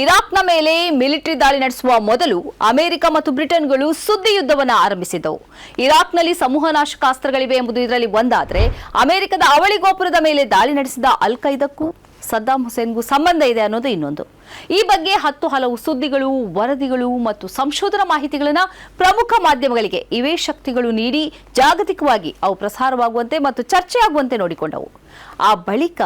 ಇರಾಕ್ನ ಮೇಲೆ ಮಿಲಿಟರಿ ದಾಳಿ ನಡೆಸುವ ಮೊದಲು ಅಮೆರಿಕ ಮತ್ತು ಬ್ರಿಟನ್ಗಳು ಸುದ್ದಿ ಯುದ್ಧವನ್ನು ಆರಂಭಿಸಿದ್ದವು. ಇರಾಕ್ನಲ್ಲಿ ಸಮೂಹ ನಾಶಕಾಸ್ತ್ರಗಳಿವೆ ಎಂಬುದು ಇದರಲ್ಲಿ ಒಂದಾದರೆ, ಅಮೆರಿಕದ ಅವಳಿ ಗೋಪುರದ ಮೇಲೆ ದಾಳಿ ನಡೆಸಿದ ಅಲ್ ಖೈದಕ್ಕೂ ಸದ್ದಾಂ ಹುಸೇನ್ಗೂ ಸಂಬಂಧ ಇದೆ ಅನ್ನೋದು ಇನ್ನೊಂದು. ಈ ಬಗ್ಗೆ ಹತ್ತು ಹಲವು ಸುದ್ದಿಗಳು, ವರದಿಗಳು ಮತ್ತು ಸಂಶೋಧನಾ ಮಾಹಿತಿಗಳನ್ನು ಪ್ರಮುಖ ಮಾಧ್ಯಮಗಳಿಗೆ, ಇವೇ ಶಕ್ತಿಗಳು ನೀಡಿ ಜಾಗತಿಕವಾಗಿ ಅವು ಪ್ರಸಾರವಾಗುವಂತೆ ಮತ್ತು ಚರ್ಚೆಯಾಗುವಂತೆ ನೋಡಿಕೊಂಡವು. ಆ ಬಳಿಕ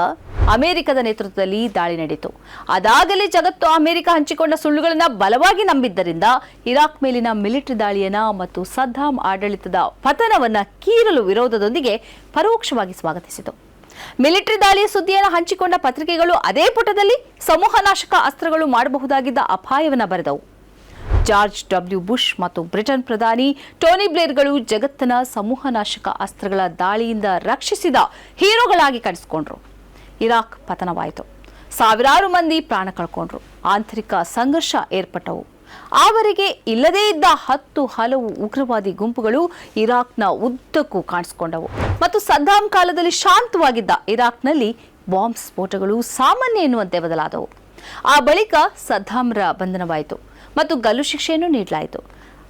ಅಮೆರಿಕದ ನೇತೃತ್ವದಲ್ಲಿ ದಾಳಿ ನಡೆಯಿತು. ಅದಾಗಲೇ ಜಗತ್ತು ಅಮೆರಿಕ ಹಂಚಿಕೊಂಡ ಸುಳ್ಳುಗಳನ್ನು ಬಲವಾಗಿ ನಂಬಿದ್ದರಿಂದ ಇರಾಕ್ ಮೇಲಿನ ಮಿಲಿಟರಿ ದಾಳಿಯನ್ನ ಮತ್ತು ಸದ್ದಾಂ ಆಡಳಿತದ ಪತನವನ್ನ ಕೀರಲು ವಿರೋಧದೊಂದಿಗೆ ಪರೋಕ್ಷವಾಗಿ ಸ್ವಾಗತಿಸಿತು. ಮಿಲಿಟರಿ ದಾಳಿಯ ಸುದ್ದಿಯನ್ನು ಹಂಚಿಕೊಂಡ ಪತ್ರಿಕೆಗಳು ಅದೇ ಪುಟದಲ್ಲಿ ಸಮೂಹನಾಶಕ ಅಸ್ತ್ರಗಳು ಮಾಡಬಹುದಾಗಿದ್ದ ಅಪಾಯವನ್ನು ಬರೆದವು. ಜಾರ್ಜ್ ಡಬ್ಲ್ಯೂ ಬುಷ್ ಮತ್ತು ಬ್ರಿಟನ್ ಪ್ರಧಾನಿ ಟೋನಿ ಬ್ಲೇರ್ಗಳು ಜಗತ್ತಿನ ಸಮೂಹನಾಶಕ ಅಸ್ತ್ರಗಳ ದಾಳಿಯಿಂದ ರಕ್ಷಿಸಿದ ಹೀರೋಗಳಾಗಿ ಕಾಣಿಸಿಕೊಂಡ್ರು. ಇರಾಕ್ ಪತನವಾಯಿತು. ಸಾವಿರಾರು ಮಂದಿ ಪ್ರಾಣ ಕಳ್ಕೊಂಡ್ರು. ಆಂತರಿಕ ಸಂಘರ್ಷ ಏರ್ಪಟ್ಟವು. ಅವರಿಗೆ ಇಲ್ಲದೇ ಇದ್ದ ಹತ್ತು ಹಲವು ಉಗ್ರವಾದಿ ಗುಂಪುಗಳು ಇರಾಕ್ನ ಉದ್ದಕ್ಕೂ ಕಾಣಿಸಿಕೊಂಡವು. ಮತ್ತು ಸದ್ದಾಂ ಕಾಲದಲ್ಲಿ ಶಾಂತವಾಗಿದ್ದ ಇರಾಕ್ನಲ್ಲಿ ಬಾಂಬ್ ಸ್ಫೋಟಗಳು ಸಾಮಾನ್ಯ ಎನ್ನುವಂತೆ ಬದಲಾದವು. ಆ ಬಳಿಕ ಸದ್ದಾಂರ ಬಂಧನವಾಯಿತು ಮತ್ತು ಗಲ್ಲು ಶಿಕ್ಷೆಯನ್ನು ನೀಡಲಾಯಿತು.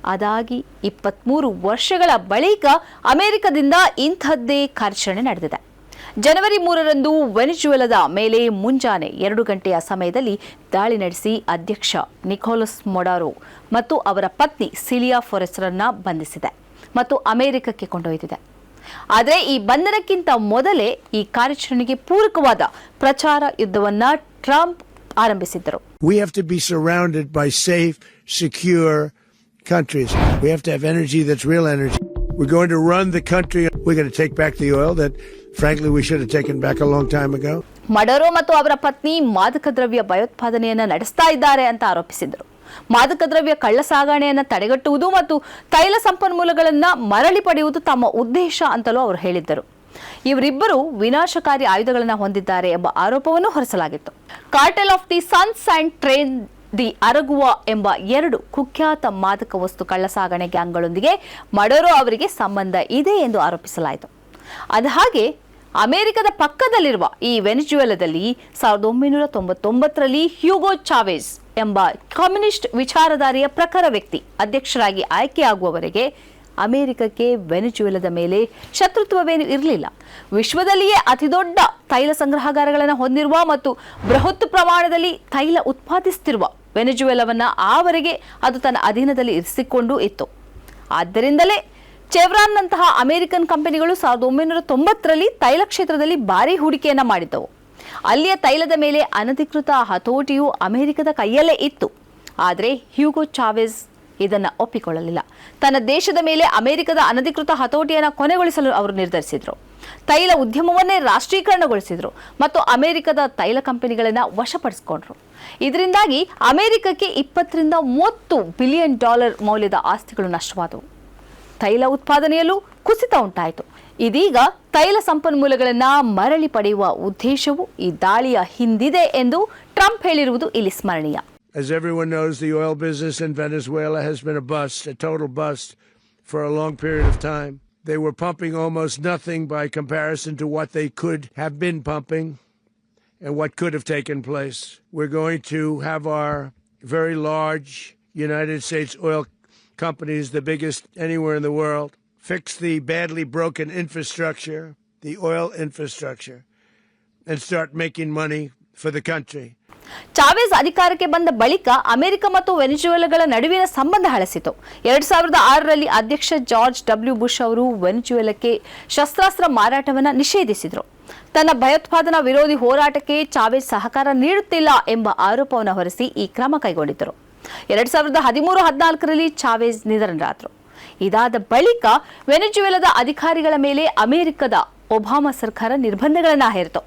ಅದಾಗಿ ಇಪ್ಪತ್ತ್ಮೂರು ವರ್ಷಗಳ ಬಳಿಕ ಅಮೆರಿಕದಿಂದ ಇಂಥದ್ದೇ ಕಾರ್ಯಾಚರಣೆ ನಡೆದಿದೆ. ಜನವರಿ ಮೂರರಂದು ವೆನಿಜುವೆಲಾದ ಮೇಲೆ ಮುಂಜಾನೆ ಎರಡು ಗಂಟೆಯ ಸಮಯದಲ್ಲಿ ದಾಳಿ ನಡೆಸಿ ಅಧ್ಯಕ್ಷ ನಿಕೋಲಸ್ ಮೊಡಾರೋ ಮತ್ತು ಅವರ ಪತ್ನಿ ಸಿಲಿಯಾ ಫೊರೆಸ್ರನ್ನ ಬಂಧಿಸಿದೆ ಮತ್ತು ಅಮೆರಿಕಕ್ಕೆ ಕೊಂಡೊಯ್ದಿದೆ ಆದರೆ ಈ ಬಂಧನಕ್ಕಿಂತ ಮೊದಲೇ ಈ ಕಾರ್ಯಾಚರಣೆಗೆ ಪೂರಕವಾದ ಪ್ರಚಾರ ಯುದ್ಧವನ್ನ ಟ್ರಂಪ್ ಆರಂಭಿಸಿದ್ದರು We have to be surrounded by safe, secure countries. We have to have energy that's real energy. We're going to run the country. We're going to take back the oil that, frankly, we should have taken back a long time ago. Maduro ಮತ್ತು ಅವರ ಪತ್ನಿ ಮಾದಕ ದ್ರವ್ಯ ಭಯೋತ್ಪಾದನೆಯನ್ನು ನಡೆಸ್ತಾ ಇದ್ದಾರೆ ಅಂತ ಆರೋಪಿಸಿದರು. ಮಾದಕ ದ್ರವ್ಯ ಕಳ್ಳ ಸಾಗಣೆಯನ್ನು ತಡೆಗಟ್ಟುವುದು ಮತ್ತು ತೈಲ ಸಂಪನ್ಮೂಲಗಳನ್ನು ಮರಳಿ ಪಡೆಯುವುದು ತಮ್ಮ ಉದ್ದೇಶ ಅಂತಲೂ ಅವರು ಹೇಳಿದ್ದರು. ಇವರಿಬ್ಬರು ವಿನಾಶಕಾರಿ ಆಯುಧಗಳನ್ನು ಹೊಂದಿದ್ದಾರೆ ಎಂಬ ಆರೋಪವನ್ನು ಹೊರಿಸಲಾಗಿತ್ತು. Cartel of the Suns and Tren de Aragua ಎಂಬ ಎರಡು ಕುಖ್ಯಾತ ಮಾದಕ ವಸ್ತು ಕಳ್ಳಸಾಗಣೆ ಗ್ಯಾಂಗ್ಗಳೊಂದಿಗೆ ಮಡರೋ ಅವರಿಗೆ ಸಂಬಂಧ ಇದೆ ಎಂದು ಆರೋಪಿಸಲಾಯಿತು. ಅದ ಹಾಗೆ ಅಮೆರಿಕದ ಪಕ್ಕದಲ್ಲಿರುವ ಈ ವೆನಿಜುವೆಲದಲ್ಲಿ ಸಾವಿರದ ಒಂಬೈನೂರ ತೊಂಬತ್ತೊಂಬತ್ತರಲ್ಲಿ ಹ್ಯೂಗೋ ಚಾವೆಸ್ ಎಂಬ ಕಮ್ಯುನಿಸ್ಟ್ ವಿಚಾರಧಾರೆಯ ಪ್ರಖರ ವ್ಯಕ್ತಿ ಅಧ್ಯಕ್ಷರಾಗಿ ಆಯ್ಕೆಯಾಗುವವರೆಗೆ ಅಮೆರಿಕಕ್ಕೆ ವೆನಿಜುವೆಲದ ಮೇಲೆ ಶತ್ರುತ್ವವೇನು ಇರಲಿಲ್ಲ. ವಿಶ್ವದಲ್ಲಿಯೇ ಅತಿದೊಡ್ಡ ತೈಲ ಸಂಗ್ರಹಗಾರಗಳನ್ನು ಹೊಂದಿರುವ ಮತ್ತು ಬೃಹತ್ ಪ್ರಮಾಣದಲ್ಲಿ ತೈಲ ಉತ್ಪಾದಿಸುತ್ತಿರುವ ವೆನಿಜುವೆಲವನ್ನ ಆವರೆಗೆ ಅದು ತನ್ನ ಅಧೀನದಲ್ಲಿ ಇರಿಸಿಕೊಂಡು ಇತ್ತು. ಆದ್ದರಿಂದಲೇ ಚೆವ್ರಾನ್ನಂತಹ ಅಮೆರಿಕನ್ ಕಂಪನಿಗಳು ಸಾವಿರದ ಒಂಬೈನೂರ ತೊಂಬತ್ತರಲ್ಲಿ ತೈಲ ಕ್ಷೇತ್ರದಲ್ಲಿ ಭಾರಿ ಹೂಡಿಕೆಯನ್ನು ಮಾಡಿದ್ದವು. ಅಲ್ಲಿಯ ತೈಲದ ಮೇಲೆ ಅನಧಿಕೃತ ಹತೋಟಿಯು ಅಮೆರಿಕದ ಕೈಯಲ್ಲೇ ಇತ್ತು. ಆದರೆ ಹ್ಯೂಗೋ ಚಾವೆಸ್ ಇದನ್ನ ಒಪ್ಪಿಕೊಳ್ಳಲಿಲ್ಲ. ತನ್ನ ದೇಶದ ಮೇಲೆ ಅಮೆರಿಕದ ಅನಧಿಕೃತ ಹತೋಟಿಯನ್ನು ಕೊನೆಗೊಳಿಸಲು ಅವರು ನಿರ್ಧರಿಸಿದರು. ತೈಲ ಉದ್ಯಮವನ್ನೇ ರಾಷ್ಟ್ರೀಕರಣಗೊಳಿಸಿದರು ಮತ್ತು ಅಮೆರಿಕದ ತೈಲ ಕಂಪನಿಗಳನ್ನು ವಶಪಡಿಸಿಕೊಂಡ್ರು. ಇದರಿಂದಾಗಿ ಅಮೆರಿಕಕ್ಕೆ ಇಪ್ಪತ್ತರಿಂದ ಮೂವತ್ತು ಬಿಲಿಯನ್ ಡಾಲರ್ ಮೌಲ್ಯದ ಆಸ್ತಿಗಳು ನಷ್ಟವಾದವು. ತೈಲ ಉತ್ಪಾದನೆಯಲ್ಲೂ ಕುಸಿತ ಉಂಟಾಯಿತು. ಇದೀಗ ತೈಲ ಸಂಪನ್ಮೂಲಗಳನ್ನು ಮರಳಿ ಪಡೆಯುವ ಉದ್ದೇಶವು ಈ ದಾಳಿಯ ಹಿಂದಿದೆ ಎಂದು ಟ್ರಂಪ್ ಹೇಳಿರುವುದು ಇಲ್ಲಿ ಸ್ಮರಣೀಯ. As everyone knows, the oil business in Venezuela has been a bust, a total bust, for a long period of time. They were pumping almost nothing by comparison to what they could have been pumping and what could have taken place. We're going to have our very large United States oil companies, the biggest anywhere in the world, fix the badly broken infrastructure, the oil infrastructure, and start making money for the country. ಚಾವೆಸ್ ಅಧಿಕಾರಕ್ಕೆ ಬಂದ ಬಳಿಕ America ಮತ್ತು ವೆನಿಜುವೆಲಾಗಳ ನಡುವಿನ ಸಂಬಂಧ ಹಳಸಿತು. ಎರಡ್ ಸಾವಿರದ ಆರರಲ್ಲಿ ಅಧ್ಯಕ್ಷ ಜಾರ್ಜ್ ಡಬ್ಲ್ಯೂ ಬುಷ್ ಅವರು ವೆನಿಜುವೆಲಕ್ಕೆ ಶಸ್ತ್ರಾಸ್ತ್ರ ಮಾರಾಟವನ್ನು ನಿಷೇಧಿಸಿದರು. ತನ್ನ ಭಯೋತ್ಪಾದನಾ ವಿರೋಧಿ ಹೋರಾಟಕ್ಕೆ ಚಾವೆಸ್ ಸಹಕಾರ ನೀಡುತ್ತಿಲ್ಲ ಎಂಬ ಆರೋಪವನ್ನು ಹೊರಿಸಿ ಈ ಕ್ರಮ ಕೈಗೊಂಡಿದ್ದರು. ಎರಡ್ ಸಾವಿರದ ಹದಿಮೂರು ಹದಿನಾಲ್ಕರಲ್ಲಿ ಚಾವೆಸ್ ನಿಧನರಾದರು. ಇದಾದ ಬಳಿಕ ವೆನಿಜುವೆಲಾದ ಅಧಿಕಾರಿಗಳ ಮೇಲೆ ಅಮೆರಿಕದ ಒಬಾಮಾ ಸರ್ಕಾರ ನಿರ್ಬಂಧಗಳನ್ನು ಹೇರಿತು.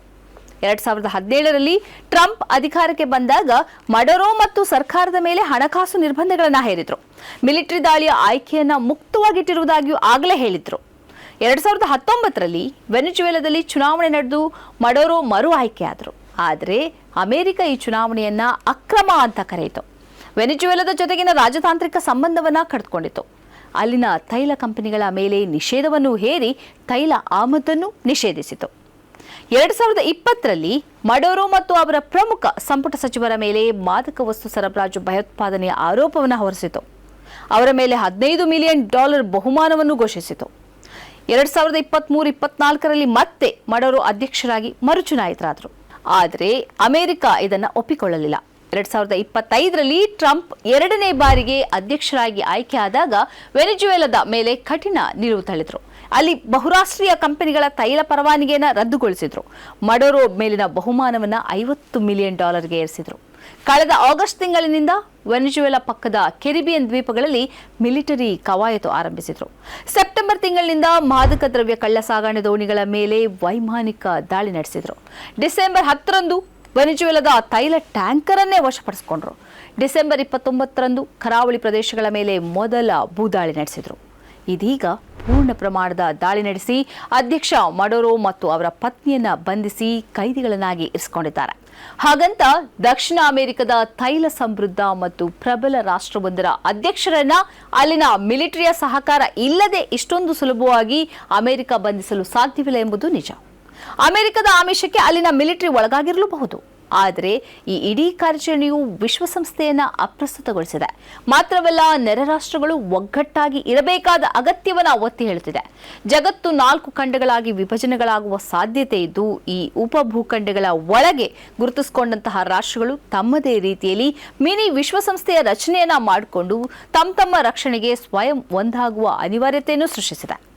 ಎರಡ್ ಸಾವಿರದ ಹದಿನೇಳರಲ್ಲಿ ಟ್ರಂಪ್ ಅಧಿಕಾರಕ್ಕೆ ಬಂದಾಗ ಮಡರೋ ಮತ್ತು ಸರ್ಕಾರದ ಮೇಲೆ ಹಣಕಾಸು ನಿರ್ಬಂಧಗಳನ್ನು ಹೇರಿದ್ರು. ಮಿಲಿಟರಿ ದಾಳಿಯ ಆಯ್ಕೆಯನ್ನ ಮುಕ್ತವಾಗಿಟ್ಟಿರುವುದಾಗಿಯೂ ಆಗಲೇ ಹೇಳಿದ್ರು. ಎರಡ್ ಸಾವಿರದ ಹತ್ತೊಂಬತ್ತರಲ್ಲಿ ವೆನಿಜುವೆಲಾದಲ್ಲಿ ಚುನಾವಣೆ ನಡೆದು ಮಡೋರೋ ಮರು ಆಯ್ಕೆಯಾದರು. ಆದರೆ ಅಮೆರಿಕ ಈ ಚುನಾವಣೆಯನ್ನ ಅಕ್ರಮ ಅಂತ ಕರೆಯಿತು. ವೆನಿಜುವೆಲಾದ ಜೊತೆಗಿನ ರಾಜತಾಂತ್ರಿಕ ಸಂಬಂಧವನ್ನ ಕಡಿದುಕೊಂಡಿತು. ಅಲ್ಲಿನ ತೈಲ ಕಂಪನಿಗಳ ಮೇಲೆ ನಿಷೇಧವನ್ನು ಹೇರಿ ತೈಲ ಆಮದನ್ನು ನಿಷೇಧಿಸಿತು. ಎರಡ್ ಸಾವಿರದ ಇಪ್ಪತ್ತರಲ್ಲಿ ಮಡೋರೋ ಮತ್ತು ಅವರ ಪ್ರಮುಖ ಸಂಪುಟ ಸಚಿವರ ಮೇಲೆ ಮಾದಕ ವಸ್ತು ಸರಬರಾಜು ಭಯೋತ್ಪಾದನೆಯ ಆರೋಪವನ್ನು ಹೊರಿಸಿತು. ಅವರ ಮೇಲೆ ಹದಿನೈದು ಮಿಲಿಯನ್ ಡಾಲರ್ ಬಹುಮಾನವನ್ನು ಘೋಷಿಸಿತು. ಎರಡ್ ಸಾವಿರದ ಇಪ್ಪತ್ಮೂರು ಇಪ್ಪತ್ನಾಲ್ಕರಲ್ಲಿ ಮತ್ತೆ ಮಡೋರೋ ಅಧ್ಯಕ್ಷರಾಗಿ ಮರುಚುನಾಯಿತರಾದರು. ಆದರೆ ಅಮೆರಿಕ ಇದನ್ನು ಒಪ್ಪಿಕೊಳ್ಳಲಿಲ್ಲ. ಎರಡ್ ಸಾವಿರದ ಇಪ್ಪತ್ತೈದರಲ್ಲಿ ಟ್ರಂಪ್ ಎರಡನೇ ಬಾರಿಗೆ ಅಧ್ಯಕ್ಷರಾಗಿ ಆಯ್ಕೆಯಾದಾಗ ವೆನಿಜುವೆಲಾದ ಮೇಲೆ ಕಠಿಣ ನಿಲುವು ತಳೆದರು ಅಲ್ಲಿ ಬಹುರಾಷ್ಟ್ರೀಯ ಕಂಪನಿಗಳ ತೈಲ ಪರವಾನಿಗೆಯನ್ನು ರದ್ದುಗೊಳಿಸಿದ್ರು. ಮಡೋರೋ ಮೇಲಿನ ಬಹುಮಾನವನ್ನು ಐವತ್ತು ಮಿಲಿಯನ್ ಡಾಲರ್ಗೆ ಏರಿಸಿದ್ರು. ಕಳೆದ ಆಗಸ್ಟ್ ತಿಂಗಳಿನಿಂದ ವೆನಿಜುವೆಲಾ ಪಕ್ಕದ ಕೆರಿಬಿಯನ್ ದ್ವೀಪಗಳಲ್ಲಿ ಮಿಲಿಟರಿ ಕವಾಯತು ಆರಂಭಿಸಿದ್ರು. ಸೆಪ್ಟೆಂಬರ್ ತಿಂಗಳಿನಿಂದ ಮಾದಕ ದ್ರವ್ಯ ಕಳ್ಳ ಸಾಗಣೆ ದೋಣಿಗಳ ಮೇಲೆ ವೈಮಾನಿಕ ದಾಳಿ ನಡೆಸಿದ್ರು. ಡಿಸೆಂಬರ್ ಹತ್ತರಂದು ವೆನಿಜುವೆಲಾದ ತೈಲ ಟ್ಯಾಂಕರ್ ಅನ್ನೇ ವಶಪಡಿಸಿಕೊಂಡ್ರು. ಡಿಸೆಂಬರ್ ಇಪ್ಪತ್ತೊಂಬತ್ತರಂದು ಕರಾವಳಿ ಪ್ರದೇಶಗಳ ಮೇಲೆ ಮೊದಲ ಭೂದಾಳಿ ನಡೆಸಿದ್ರು. ಇದೀಗ ಪೂರ್ಣ ಪ್ರಮಾಣದ ದಾಳಿ ನಡೆಸಿ ಅಧ್ಯಕ್ಷ ಮಡೋರೋ ಮತ್ತು ಅವರ ಪತ್ನಿಯನ್ನ ಬಂಧಿಸಿ ಕೈದಿಗಳನ್ನಾಗಿ ಇರಿಸಿಕೊಂಡಿದ್ದಾರೆ. ಹಾಗಂತ ದಕ್ಷಿಣ ಅಮೆರಿಕದ ತೈಲ ಸಮೃದ್ಧ ಮತ್ತು ಪ್ರಬಲ ರಾಷ್ಟ್ರವೊಂದರ ಅಧ್ಯಕ್ಷರನ್ನ ಅಲ್ಲಿನ ಮಿಲಿಟರಿಯ ಸಹಕಾರ ಇಲ್ಲದೆ ಇಷ್ಟೊಂದು ಸುಲಭವಾಗಿ ಅಮೆರಿಕ ಬಂಧಿಸಲು ಸಾಧ್ಯವಿಲ್ಲ ಎಂಬುದು ನಿಜ. ಅಮೆರಿಕದ ಆಮಿಷಕ್ಕೆ ಅಲ್ಲಿನ ಮಿಲಿಟರಿ ಒಳಗಾಗಿರಲೂಬಹುದು. ಆದರೆ ಈ ಇಡೀ ಕಾರ್ಯಾಚರಣೆಯು ವಿಶ್ವಸಂಸ್ಥೆಯನ್ನು ಅಪ್ರಸ್ತುತಗೊಳಿಸಿದೆ. ಮಾತ್ರವಲ್ಲ, ನೆರೆ ರಾಷ್ಟ್ರಗಳು ಒಗ್ಗಟ್ಟಾಗಿ ಇರಬೇಕಾದ ಅಗತ್ಯವನ್ನು ಒತ್ತಿ ಹೇಳುತ್ತಿದೆ. ಜಗತ್ತು ನಾಲ್ಕು ಖಂಡಗಳಾಗಿ ವಿಭಜನೆಗಳಾಗುವ ಸಾಧ್ಯತೆ ಇದ್ದು, ಈ ಉಪಭೂಖಂಡಗಳ ಒಳಗೆ ಗುರುತಿಸಿಕೊಂಡಂತಹ ರಾಷ್ಟ್ರಗಳು ತಮ್ಮದೇ ರೀತಿಯಲ್ಲಿ ಮಿನಿ ವಿಶ್ವಸಂಸ್ಥೆಯ ರಚನೆಯನ್ನ ಮಾಡಿಕೊಂಡು ತಮ್ಮ ತಮ್ಮ ರಕ್ಷಣೆಗೆ ಸ್ವಯಂ ಒಂದಾಗುವ ಅನಿವಾರ್ಯತೆಯನ್ನು ಸೃಷ್ಟಿಸಿದೆ.